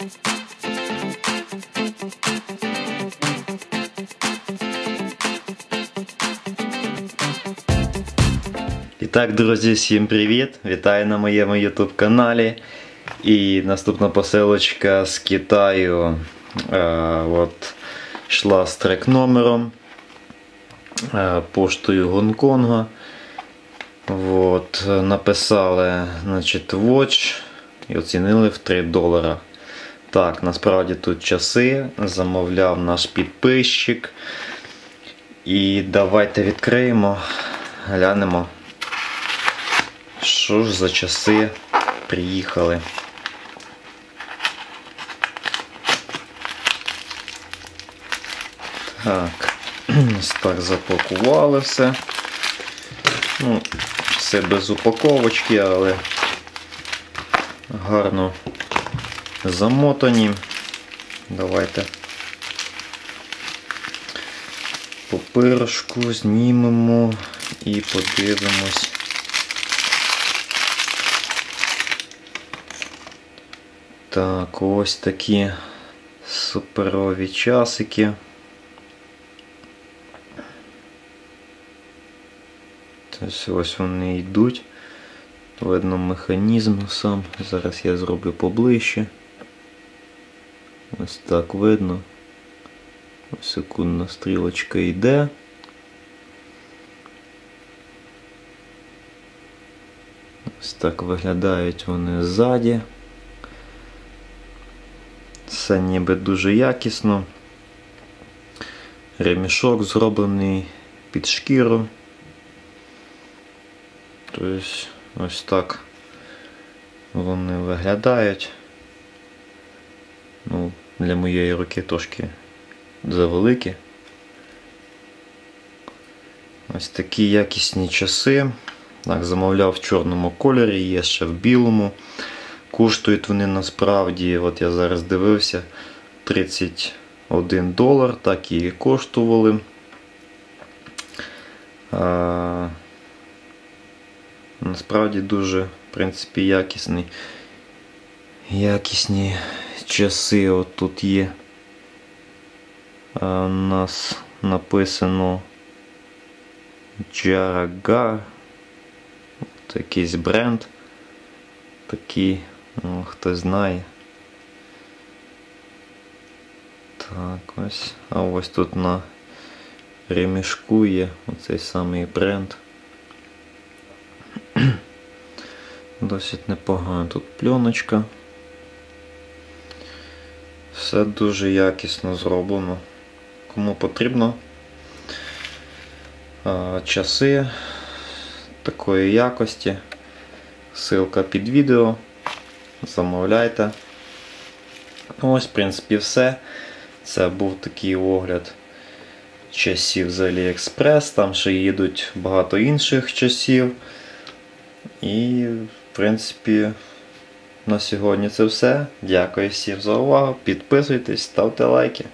І так, друзі, всім привіт! Вітаю на моєму YouTube каналі. І наступна посилочка з Китаю е, от, йшла з трек номером е, поштою Гонконга. От, написали значить, Watch і оцінили в 3 долара. Так, насправді тут часи замовляв наш підписчик. І давайте відкриємо, глянемо. Що ж за часи приїхали? Так, ось так запакували все. Ну, все без упаковочки, але гарно замотані. Давайте папирушку знімемо і подивимось. Так, ось такі суперові часики. Ось ось вони йдуть. Видно механізм сам. Зараз я зроблю поближче. Ось так видно. Ось секундна стрілочка йде. Ось так виглядають вони ззаді. Все ніби дуже якісно. Ремішок зроблений під шкіру. Тобто ось так вони виглядають. Ну, Для моєї руки трошки завеликі. Ось такі якісні часи. Так, Замовляв в чорному кольорі, є ще в білому. Коштують вони насправді, от я зараз дивився, 31 долар, так і коштували. А, Насправді дуже в принципі, якісний. Якісні часи от тут є. У нас написано Jaragar. Це якийсь бренд. Такий, ну, хто знає. Так, ось. А ось тут на ремішку є оцей самий бренд. Досить непогано тут пленочка. Все дуже якісно зроблено. Кому потрібно часи такої якості. Ссылка під відео. Замовляйте. Ось, в принципі, все. Це був такий огляд часів з AliExpress. Там ще їдуть багато інших часів. І, в принципі, на сьогодні це все. Дякую всім за увагу. Підписуйтесь, ставте лайки.